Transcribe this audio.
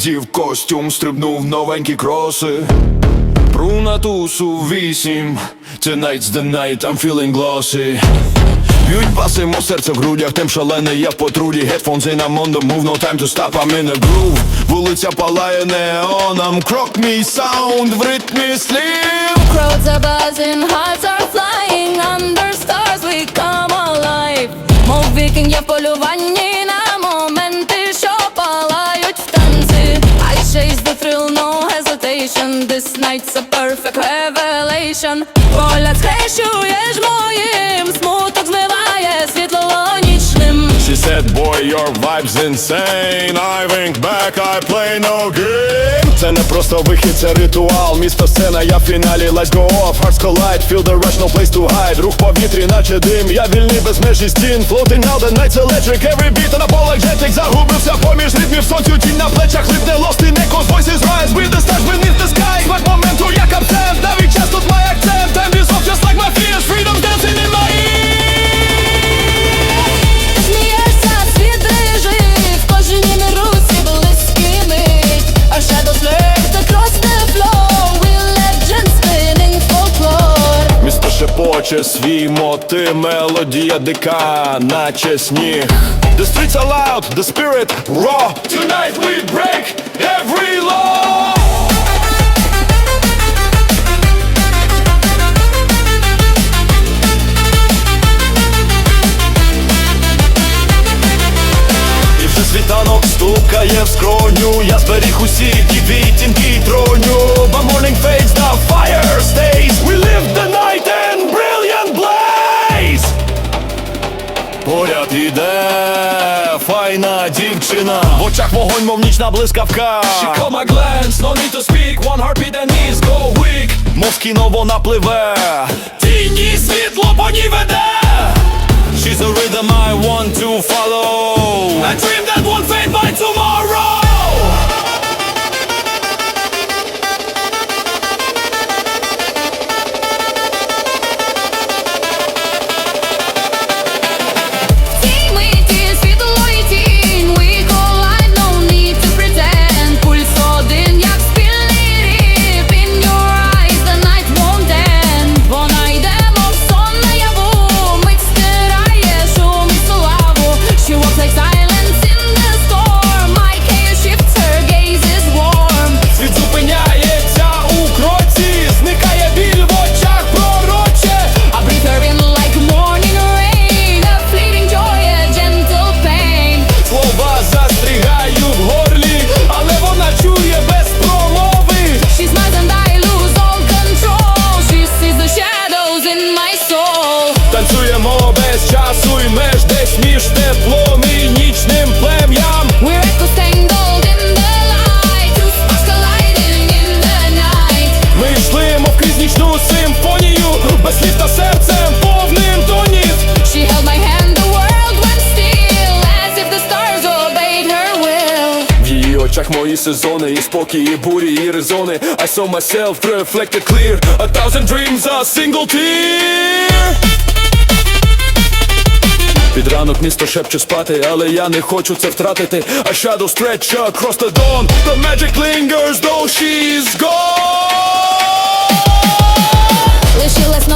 вдів костюм, стрибнув новенькі кроси. Пруна тусу вісім. Tonight's the night, I'm feeling glossy. Б'ють басимо серце в грудях, тим шалений я в потруді. Headphones in, I'm on move, no time to stop, I'm in a groove. Вулиця палає неоном, крок мій саунд в ритмі слів. Crowds are buzzing, hearts are hesitation This night's a perfect revelation Погляд схрещуєш моїм Смуток змиває світло нічним She said, boy, your vibe's insane I wink back, I play no game Це не просто вихід, це ритуал Місто сцена, я в фіналі, let's go off Hearts collide, feel the rush, no place to hide Рух повітрі, наче дим, я вільний без межі стін Floating now, the night's electric Every beat on apologetic Загубився поміж ритмів сонцю Тінь на плечах, липне lost in echoes Voices шепоче свій моти, мелодія дика, наче сніг. The streets are loud, the spirit raw. Tonight we break every law. І вже світанок стукає в скроню Я зберіг усі ті відтінки троню But morning fades, the fire stays We live the іде файна дівчина. В очах вогонь, мов нічна блискавка. She caught my glance, no need to speak. One heartbeat and knees go weak. Мов кіно вона пливе. Тіні світло по ній веде без часу і меж Десь між теплом і нічним плем'ям We're tangled in the light colliding in the night Ми йшли, мов крізь нічну симфонію Без слів та серцем повним тонів She held my hand, the world went still As if the stars obeyed her will В її очах мої сезони, і спокій, і бурі, і резони I saw myself reflected clear A thousand dreams, a single tear під ранок місто шепче спати, але я не хочу це втратити A shadow stretch across the dawn The magic lingers though she's gone Лишилась